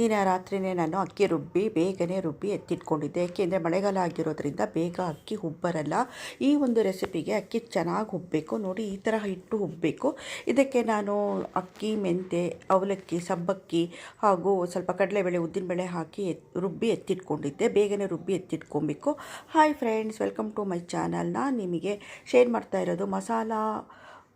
ದಿನ ರಾತ್ರಿನೇ ನಾನು ಅಕ್ಕಿ ರುಬ್ಬಿ, ಬೇಗನೆ ರುಬ್ಬಿ ಎತ್ತಿಟ್ಕೊಂಡಿದ್ದೆ. ಏಕೆಂದರೆ ಮಳೆಗಾಲ ಆಗಿರೋದ್ರಿಂದ ಬೇಗ ಅಕ್ಕಿ ಹುಬ್ಬರಲ್ಲ. ಈ ಒಂದು ರೆಸಿಪಿಗೆ ಅಕ್ಕಿ ಚೆನ್ನಾಗಿ ಹುಬ್ಬಬೇಕು ನೋಡಿ, ಈ ಥರ ಹಿಟ್ಟು ಹುಬ್ಬಬೇಕು ಇದಕ್ಕೆ ನಾನು ಅಕ್ಕಿ ಮೆಂತೆ ಅವಲಕ್ಕಿ, ಸಬ್ಬಕ್ಕಿ ಹಾಗೂ ಸ್ವಲ್ಪ ಕಡಲೆಬೇಳೆ, ಉದ್ದಿನಬೇಳೆ ಹಾಕಿ ರುಬ್ಬಿ ಎತ್ತಿಟ್ಕೊಂಡಿದ್ದೆ. ಬೇಗನೆ ರುಬ್ಬಿ ಎತ್ತಿಟ್ಕೊಬೇಕು. Hi friends, welcome to my channel. ನಾನು ನಿಮಗೆ ಶೇರ್ ಮಾಡ್ತಾ ಇರೋದು ಮಸಾಲ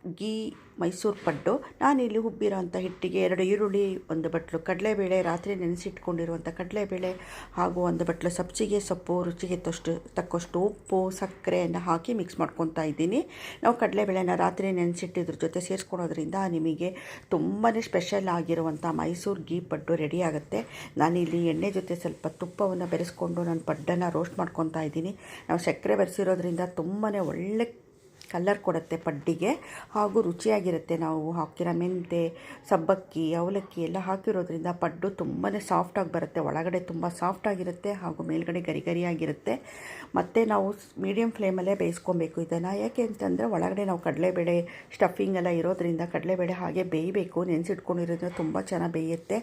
ಗೀ ಮೈಸೂರು ಪಡ್ಡು. ನಾನಿಲ್ಲಿ ಉಬ್ಬಿರೋಂಥ ಹಿಟ್ಟಿಗೆ ಎರಡು ಈರುಳ್ಳಿ, ಒಂದು ಬಟ್ಲು ಕಡಲೆಬೇಳೆ, ರಾತ್ರಿ ನೆನೆಸಿಟ್ಕೊಂಡಿರುವಂಥ ಕಡಲೆಬೇಳೆ ಹಾಗೂ ಒಂದು ಬಟ್ಲು ಸಬ್ಸಿಗೆ ಸೊಪ್ಪು, ರುಚಿಗೆ ತಷ್ಟು, ತಕ್ಕಷ್ಟು ಉಪ್ಪು, ಸಕ್ಕರೆಯನ್ನು ಹಾಕಿ ಮಿಕ್ಸ್ ಮಾಡ್ಕೊತಾ ಇದ್ದೀನಿ. ನಾವು ಕಡಲೆಬೇಳೆನ ರಾತ್ರಿ ನೆನೆಸಿಟ್ಟಿದ್ರ ಜೊತೆ ಸೇರಿಸ್ಕೊಳೋದ್ರಿಂದ ನಿಮಗೆ ತುಂಬಾ ಸ್ಪೆಷಲ್ ಆಗಿರುವಂಥ ಮೈಸೂರು ಗೀ ಪಡ್ಡು ರೆಡಿ ಆಗುತ್ತೆ. ನಾನಿಲ್ಲಿ ಎಣ್ಣೆ ಜೊತೆ ಸ್ವಲ್ಪ ತುಪ್ಪವನ್ನು ಬೆರೆಸ್ಕೊಂಡು ನಾನು ಪಡ್ಡನ್ನು ರೋಸ್ಟ್ ಮಾಡ್ಕೊತಾ ಇದ್ದೀನಿ. ನಾವು ಸಕ್ಕರೆ ಬೆರೆಸಿರೋದ್ರಿಂದ ತುಂಬಾ ಒಳ್ಳೆ ಕಲ್ಲರ್ ಕೊಡುತ್ತೆ ಪಡ್ಡಿಗೆ. ಹಾಗೂ ರುಚಿಯಾಗಿರುತ್ತೆ ನಾವು ಹಾಕಿರೋ ಮೆಂತೆ, ಸಬ್ಬಕ್ಕಿ, ಅವಲಕ್ಕಿ ಎಲ್ಲ ಹಾಕಿರೋದ್ರಿಂದ ಪಡ್ಡು ತುಂಬಾ ಸಾಫ್ಟಾಗಿ ಬರುತ್ತೆ. ಒಳಗಡೆ ತುಂಬ ಸಾಫ್ಟಾಗಿರುತ್ತೆ ಹಾಗೂ ಮೇಲ್ಗಡೆ ಗರಿ ಗರಿಯಾಗಿರುತ್ತೆ ಮತ್ತು ನಾವು ಮೀಡಿಯಮ್ ಫ್ಲೇಮಲ್ಲೇ ಬೇಯಿಸ್ಕೊಬೇಕು ಇದನ್ನು. ಯಾಕೆ ಅಂತಂದರೆ ಒಳಗಡೆ ನಾವು ಕಡಲೆಬೇಳೆ ಸ್ಟಫಿಂಗ್ ಎಲ್ಲ ಇರೋದ್ರಿಂದ ಕಡಲೆಬೇಳೆ ಹಾಗೆ ಬೇಯಬೇಕು. ನೆನೆಸಿಟ್ಕೊಂಡಿರೋದ್ರಿಂದ ತುಂಬ ಚೆನ್ನಾಗಿ ಬೇಯುತ್ತೆ.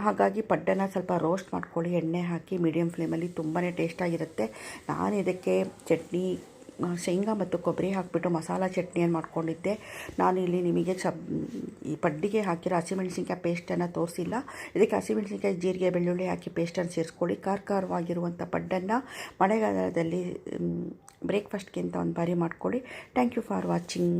ಹಾಗಾಗಿ ಪಡ್ಡನ್ನು ಸ್ವಲ್ಪ ರೋಸ್ಟ್ ಮಾಡ್ಕೊಳ್ಳಿ. ಎಣ್ಣೆ ಹಾಕಿ ಮೀಡಿಯಮ್ ಫ್ಲೇಮಲ್ಲಿ ತುಂಬಾ ಟೇಸ್ಟಾಗಿರುತ್ತೆ ನಾನು ಇದಕ್ಕೆ ಚಟ್ನಿ ಶೇಂಗಾ ಮತ್ತು ಕೊಬ್ಬರಿ ಹಾಕಿಬಿಟ್ಟು ಮಸಾಲ ಚಟ್ನಿಯನ್ನು ಮಾಡ್ಕೊಂಡಿದ್ದೆ. ನಾನು ಇಲ್ಲಿ ನಿಮಗೆ ಚಬ್ ಈ ಪಡ್ಡಿಗೆ ಹಾಕಿರೋ ಹಸಿಮೆಣಸಿನ್ಕಾಯಿ ಪೇಸ್ಟನ್ನು ತೋರಿಸಿಲ್ಲ. ಇದಕ್ಕೆ ಹಸಿಮೆಣಸಿನ್ಕಾಯಿ, ಜೀರಿಗೆ, ಬೆಳ್ಳುಳ್ಳಿ ಹಾಕಿ ಪೇಸ್ಟನ್ನು ಸೇರಿಸ್ಕೊಳ್ಳಿ. ಖಾರ ಖಾರವಾಗಿರುವಂಥ ಪಡ್ಡನ್ನು ಮಳೆಗಾಲದಲ್ಲಿ ಬ್ರೇಕ್ಫಾಸ್ಟ್ಗಿಂತ ಒಂದು ಬಾರಿ ಮಾಡ್ಕೊಳ್ಳಿ. Thank you for watching